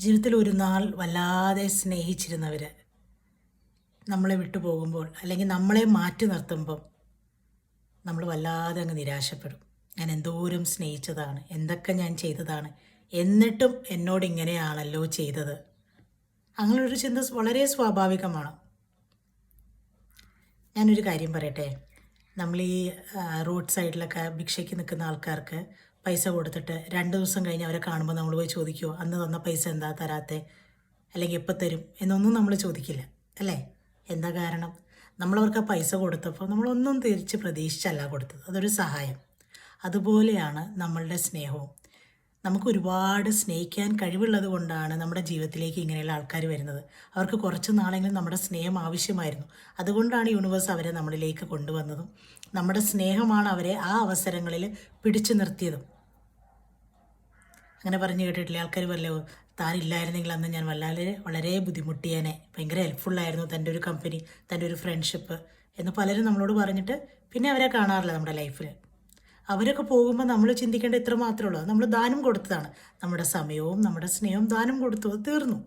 ജീവിതത്തിൽ ഒരു നാൾ വല്ലാതെ സ്നേഹിച്ചിരുന്നവർ നമ്മളെ വിട്ടു പോകുമ്പോൾ അല്ലെങ്കിൽ നമ്മളെ മാറ്റി നിർത്തുമ്പം നമ്മൾ വല്ലാതെ അങ്ങ് നിരാശപ്പെടും. ഞാൻ എന്തോരം സ്നേഹിച്ചതാണ് എന്തൊക്കെ ഞാൻ ചെയ്തതാണ് എന്നിട്ടും എന്നോട് ഇങ്ങനെയാണല്ലോ ചെയ്തത്. അങ്ങനൊരു ചിന്ത വളരെ സ്വാഭാവികമാണ്. ഞാനൊരു കാര്യം പറയട്ടെ നമ്മൾ ഈ റോഡ് സൈഡിലൊക്കെ ഭിക്ഷയ്ക്ക് നിൽക്കുന്ന ആൾക്കാർക്ക് പൈസ കൊടുത്തിട്ട് രണ്ട് ദിവസം കഴിഞ്ഞ് അവരെ കാണുമ്പോൾ നമ്മൾ പോയി ചോദിക്കുമോ അന്ന് തന്ന പൈസ എന്താ തരാത്തെ? അല്ലെങ്കിൽ എപ്പോൾ തരും? എന്നൊന്നും നമ്മൾ ചോദിക്കില്ല അല്ലേ? എന്താ കാരണം? നമ്മളവർക്ക് ആ പൈസ കൊടുത്തപ്പോൾ നമ്മളൊന്നും തിരിച്ച് പ്രതീക്ഷിച്ചല്ല കൊടുത്തത്. അതൊരു സഹായം. അതുപോലെയാണ് നമ്മളുടെ സ്നേഹവും. നമുക്ക് ഒരുപാട് സ്നേഹിക്കാൻ കഴിവുള്ളത് കൊണ്ടാണ് നമ്മുടെ ജീവിതത്തിലേക്ക് ഇങ്ങനെയുള്ള ആൾക്കാർ വരുന്നത്. അവർക്ക് കുറച്ച് നാളെങ്കിലും നമ്മുടെ സ്നേഹം ആവശ്യമായിരുന്നു. അതുകൊണ്ടാണ് യൂണിവേഴ്സ് അവരെ നമ്മളിലേക്ക് കൊണ്ടുവന്നതും. നമ്മുടെ സ്നേഹമാണ് അവരെ ആ അവസരങ്ങളിൽ പിടിച്ചു നിർത്തിയതും. അങ്ങനെ പറഞ്ഞു കേട്ടിട്ടില്ലേ ആൾക്കാർ വല്ല താനില്ലായിരുന്നെങ്കിൽ അന്ന് ഞാൻ വല്ലാതെ വളരെ ബുദ്ധിമുട്ടിയേനെ. ഭയങ്കര ഹെൽപ്ഫുള്ളായിരുന്നു തന്റെ ഒരു കമ്പനി തന്റെ ഒരു ഫ്രണ്ട്ഷിപ്പ് എന്ന് പലരും നമ്മളോട് പറഞ്ഞിട്ട് പിന്നെ അവരെ കാണാറില്ല നമ്മുടെ ലൈഫിൽ അവരൊക്കെ പോകുമ്പോൾ നമ്മൾ ചിന്തിക്കേണ്ട ഇത്ര മാത്രമേ ഉള്ളൂ. നമ്മൾ ദാനം കൊടുത്തതാണ്. നമ്മുടെ സമയവും നമ്മുടെ സ്നേഹവും ദാനം കൊടുത്തു. തീർന്നു.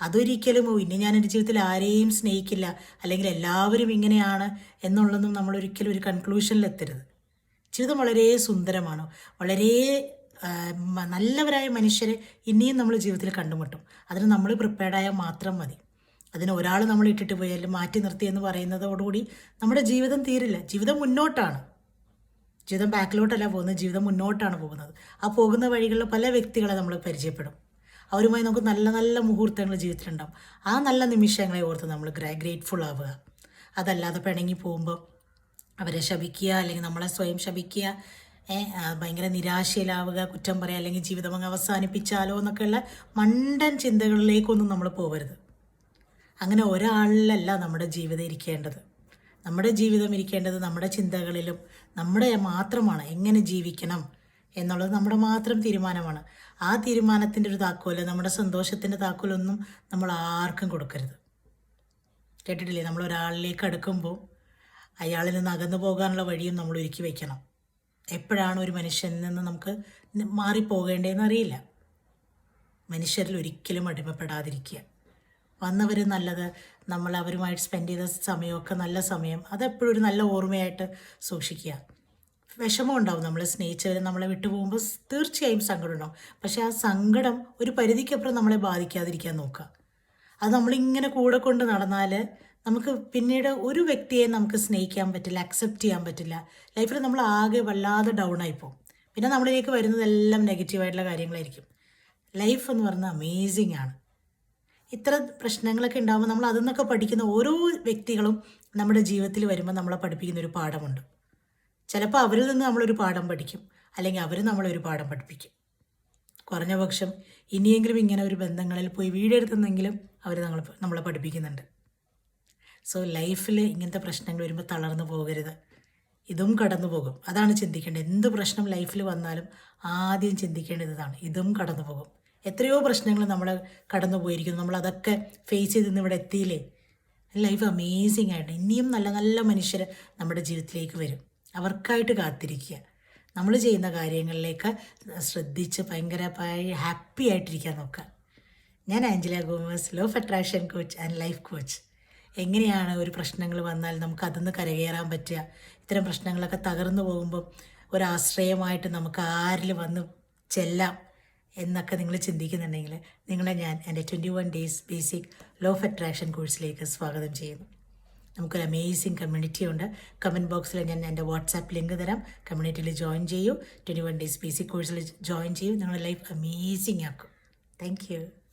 അതൊരിക്കലും "ഓ, ഇനി ഞാൻ എന്റെ ജീവിതത്തിൽ ആരെയും സ്നേഹിക്കില്ല. അല്ലെങ്കിൽ എല്ലാവരും ഇങ്ങനെയാണ് എന്നുള്ളതും നമ്മൾ ഒരിക്കലും ഒരു കൺക്ലൂഷനിലെത്തരുത് ജീവിതം വളരെ സുന്ദരമാണ്. വളരെ നല്ലവരായ മനുഷ്യരെ ഇനിയും നമ്മൾ ജീവിതത്തിൽ കണ്ടുമുട്ടും. അതിന് നമ്മൾ പ്രിപ്പയർഡായാൽ മാത്രം മതി. അതിന് ഒരാൾ നമ്മൾ ഇട്ടിട്ട് പോയാലും മാറ്റി നിർത്തി എന്ന് പറയുന്നതോടുകൂടി നമ്മുടെ ജീവിതം തീരില്ല. ജീവിതം മുന്നോട്ടാണ്. ജീവിതം ബാക്കിലോട്ടല്ല പോകുന്നത് ജീവിതം മുന്നോട്ടാണ് പോകുന്നത്. ആ പോകുന്ന വഴികളിൽ പല വ്യക്തികളെ നമ്മൾ പരിചയപ്പെടും. അവരുമായി നമുക്ക് നല്ല നല്ല മുഹൂർത്തങ്ങൾ ജീവിതത്തിലുണ്ടാവും. ആ നല്ല നിമിഷങ്ങളെ ഓർത്ത് നമ്മൾ ഗ്രേറ്റ്ഫുൾ ആവുക. അതല്ലാതെ പിണങ്ങി പോകുമ്പോൾ അവരെ ശപിക്കുക അല്ലെങ്കിൽ നമ്മളെ സ്വയം ശപിക്കുക ഭയങ്കര നിരാശയിലാവുക കുറ്റം പറയുക അല്ലെങ്കിൽ ജീവിതം അങ്ങ് അവസാനിപ്പിച്ചാലോ എന്നൊക്കെയുള്ള മണ്ടൻ ചിന്തകളിലേക്കൊന്നും നമ്മൾ പോകരുത് അങ്ങനെ ഒരാളിലല്ല നമ്മുടെ ജീവിതം ഇരിക്കേണ്ടത്. നമ്മുടെ ജീവിതം ഇരിക്കേണ്ടത് നമ്മുടെ ചിന്തകളിലും നമ്മുടെ മാത്രമാണ് എങ്ങനെ ജീവിക്കണം എന്നുള്ളത് നമ്മുടെ മാത്രം തീരുമാനമാണ്. ആ തീരുമാനത്തിന്റെ ഒരു താക്കോൽ നമ്മുടെ സന്തോഷത്തിന്റെ താക്കോലൊന്നും നമ്മൾ ആർക്കും കൊടുക്കരുത്. കേട്ടിട്ടില്ലേ? നമ്മൾ ഒരാളിലേക്ക് അടുക്കുമ്പോൾ അയാളിൽ നിന്ന് അകന്നു പോകാനുള്ള വഴിയും നമ്മൾ ഒരുക്കി വയ്ക്കണം എപ്പോഴാണ് ഒരു മനുഷ്യനിൽ നിന്ന് നമുക്ക് മാറിപ്പോകേണ്ടതെന്ന് അറിയില്ല. മനുഷ്യരിൽ ഒരിക്കലും അടിമപ്പെടാതിരിക്കുക. വന്നവർ നല്ലത് നമ്മൾ അവരുമായിട്ട് സ്പെൻഡ് ചെയ്ത സമയമൊക്കെ നല്ല സമയം. അതെപ്പോഴും ഒരു നല്ല ഓർമ്മയായിട്ട് സൂക്ഷിക്കുക. വിഷമം ഉണ്ടാവും നമ്മൾ സ്നേഹിച്ചവർ നമ്മളെ വിട്ടു പോകുമ്പോൾ തീർച്ചയായും സങ്കടം ഉണ്ടാവും. പക്ഷെ ആ സങ്കടം ഒരു പരിധിക്കപ്പുറം നമ്മളെ ബാധിക്കാതിരിക്കാൻ നോക്കുക. അത് നമ്മളിങ്ങനെ കൂടെ കൊണ്ട് നടന്നാൽ നമുക്ക് പിന്നീട് ഒരു വ്യക്തിയെ നമുക്ക് സ്നേഹിക്കാൻ പറ്റില്ല അക്സെപ്റ്റ് ചെയ്യാൻ പറ്റില്ല. ലൈഫിൽ നമ്മൾ ആകെ വല്ലാതെ ഡൗൺ ആയിപ്പോവും പിന്നെ നമ്മളിലേക്ക് വരുന്നതെല്ലാം നെഗറ്റീവായിട്ടുള്ള കാര്യങ്ങളായിരിക്കും. ലൈഫ് എന്ന് പറഞ്ഞാൽ അമേസിങ് ആണ്. ഇത്ര പ്രശ്നങ്ങളൊക്കെ ഉണ്ടാകുമ്പോൾ നമ്മൾ അതിൽ നിന്നൊക്കെ പഠിക്കുന്ന ഓരോ വ്യക്തികളും നമ്മുടെ ജീവിതത്തിൽ വരുമ്പോൾ നമ്മളെ പഠിപ്പിക്കുന്ന ഒരു പാഠമുണ്ട്. ചിലപ്പോൾ അവരിൽ നിന്ന് നമ്മളൊരു പാഠം പഠിക്കും. അല്ലെങ്കിൽ അവർ നമ്മളൊരു പാഠം പഠിപ്പിക്കും. കുറഞ്ഞ പക്ഷം ഇനിയെങ്കിലും ഇങ്ങനെ ഒരു ബന്ധങ്ങളിൽ പോയി വീടെടുത്തെന്നെങ്കിലും അവർ നമ്മൾ നമ്മളെ പഠിപ്പിക്കുന്നുണ്ട്. സോ ലൈഫിൽ ഇങ്ങനത്തെ പ്രശ്നങ്ങൾ വരുമ്പോൾ തളർന്നു പോകരുത്. ഇതും കടന്നു പോകും. അതാണ് ചിന്തിക്കേണ്ടത്. എന്ത് പ്രശ്നം ലൈഫിൽ വന്നാലും ആദ്യം ചിന്തിക്കേണ്ടത് ഇതാണ്. ഇതും കടന്നു പോകും. എത്രയോ പ്രശ്നങ്ങൾ നമ്മൾ കടന്നു പോയിരിക്കുന്നു. നമ്മൾ അതൊക്കെ ഫേസ് ചെയ്ത് ഇന്ന് ഇവിടെ എത്തിയില്ലേ? ലൈഫ് അമേസിങ് ആയിട്ട്. ഇനിയും നല്ല നല്ല മനുഷ്യർ നമ്മുടെ ജീവിതത്തിലേക്ക് വരും. അവർക്കായിട്ട് കാത്തിരിക്കുക. നമ്മൾ ചെയ്യുന്ന കാര്യങ്ങളിലേക്ക് ശ്രദ്ധിച്ച് ഭയങ്കര ഹാപ്പി ആയിട്ടിരിക്കാൻ നോക്കുക. ഞാൻ Angela Gomes law attraction coach and life coach എങ്ങനെയാണ് ഒരു പ്രശ്നങ്ങൾ വന്നാൽ നമുക്ക് അതൊന്ന് കരകയറാൻ പറ്റുക? ഇത്തരം പ്രശ്നങ്ങളൊക്കെ തകർന്നു പോകുമ്പോൾ ഒരാശ്രയമായിട്ട് നമുക്ക് ആരിൽ വന്ന് ചെല്ലാം. എന്നൊക്കെ നിങ്ങൾ ചിന്തിക്കുന്നുണ്ടെങ്കിൽ നിങ്ങളെ ഞാൻ എന്റെ twenty one days basic law of attraction കോഴ്സിലേക്ക് സ്വാഗതം ചെയ്യുന്നു. നമുക്കൊരു അമേസിങ് കമ്മ്യൂണിറ്റി ഉണ്ട്. കമന്റ് ബോക്സിൽ ഞാൻ എന്റെ വാട്സാപ്പ് ലിങ്ക് തരാം. കമ്മ്യൂണിറ്റിയിൽ ജോയിൻ ചെയ്യൂ. ട്വന്റി വൺ ഡേയ്സ് ബേസിക് കോഴ്സിൽ ജോയിൻ ചെയ്യൂ. നിങ്ങളുടെ ലൈഫ് അമേസിംഗ് ആക്കും. താങ്ക്